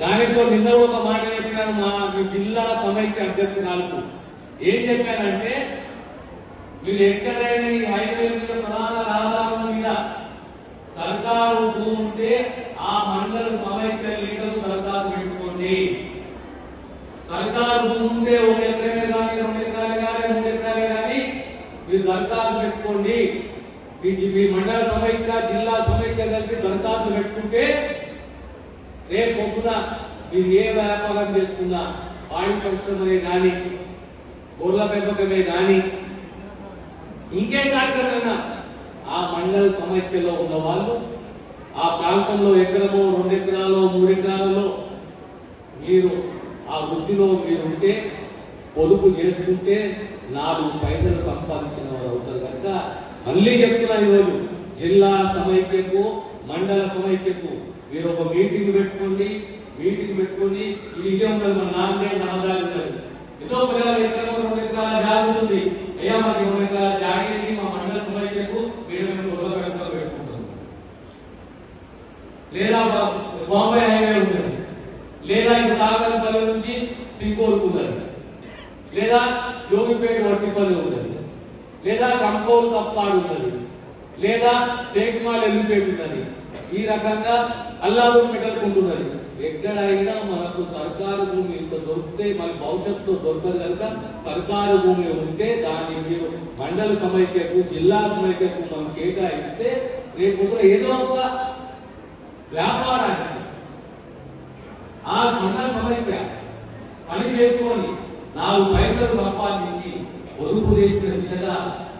దానితో నిన్న ఒక మాట చెప్పినాను మా జిల్లా సమైక్య అధ్యక్షురాలకు. ఏం చెప్పానంటే మీరు ఎక్కడైనా ఈ హైవే మీద ప్రధాన రహదారుల మీద సర్కారు భూముంటే ఉంటే ఆ మండల సమైక్య లీడర్కు దరఖాస్తు పెట్టుకోండి. సర్కారు భూముంటే ఒక ఎకరమే కానీ రెండు ఎకరాలు కానీ మూడు ఎకరాలు కానీ మీరు దరఖాస్తు పెట్టుకోండి. మీ మీ మండల సమైక్య జిల్లా సమైక్య కలిసి దరఖాస్తు పెట్టుకుంటే రేపు పొద్దున మీరు ఏ వ్యాపారం చేసుకున్నా పాడి పరిశ్రమనే కానీ గొర్రెల పెంపకమే కానీ ఇంకే కార్యక్రమమైనా ఆ మండల సమైక్యలో ఉన్న వాళ్ళు ఆ ప్రాంతంలో ఎకరమో రెండు ఎకరాలో మూడు ఎకరాలలో మీరు ఆ వృత్తిలో మీరుంటే పొదుపు చేసుకుంటే నాలుగు పైసలు సంపాదించిన వారు అవుతారు కనుక మళ్ళీ చెప్తున్నా ఈరోజు జిల్లా సమైక్యకు మండల సమైక్యకు మీరు ఒక మీటింగ్ పెట్టుకోండి మీటింగ్ పెట్టుకుని ఇది ఇదే ఉండదు మన నాలుగైదు ఆదాయాలు ఉంటుంది ఎంతో పిల్లలు ఎకరం రెండు ఎకరాల జాగా ఉంటుంది అయ్యా మాకు ఇరవై ఎకరాల జాగిని మా మండల సమైక్యకు మీరు మేము మొదలు పెట్టుకోవాలి పెట్టుకుంటాం. లేదా బాంబే హైవే ఉంటుంది. లేదా ఇటు తాగలపల్లి నుంచి సింగూరుకు ఉన్నది. లేదా జోగిపేట వట్టిపల్లి ఉన్నది. లేదా కంపోలు తప్పాడు ఉన్నది. లేదా తేజ్మాల్ ఎల్లుపేట ఉన్నది. ఈ రకంగా అల్లాదుపేటకు పెట్టుకుంటున్నది. ఎక్కడైనా మనకు సర్కారు భూమి ఇంత దొరికితే మన భవిష్యత్తు దొరకదు కనుక సర్కారు భూమి ఉంటే దాన్ని మీరు మండల సమైక్యకు జిల్లా సమైక్యకు మనం కేటాయిస్తే రేపు ఏదో ఒక వ్యాపారానికి ఆ మండల సమైక్య పని చేసుకొని నాలుగు పైసలు సంపాదించి పొదుపు చేసిన దిశగా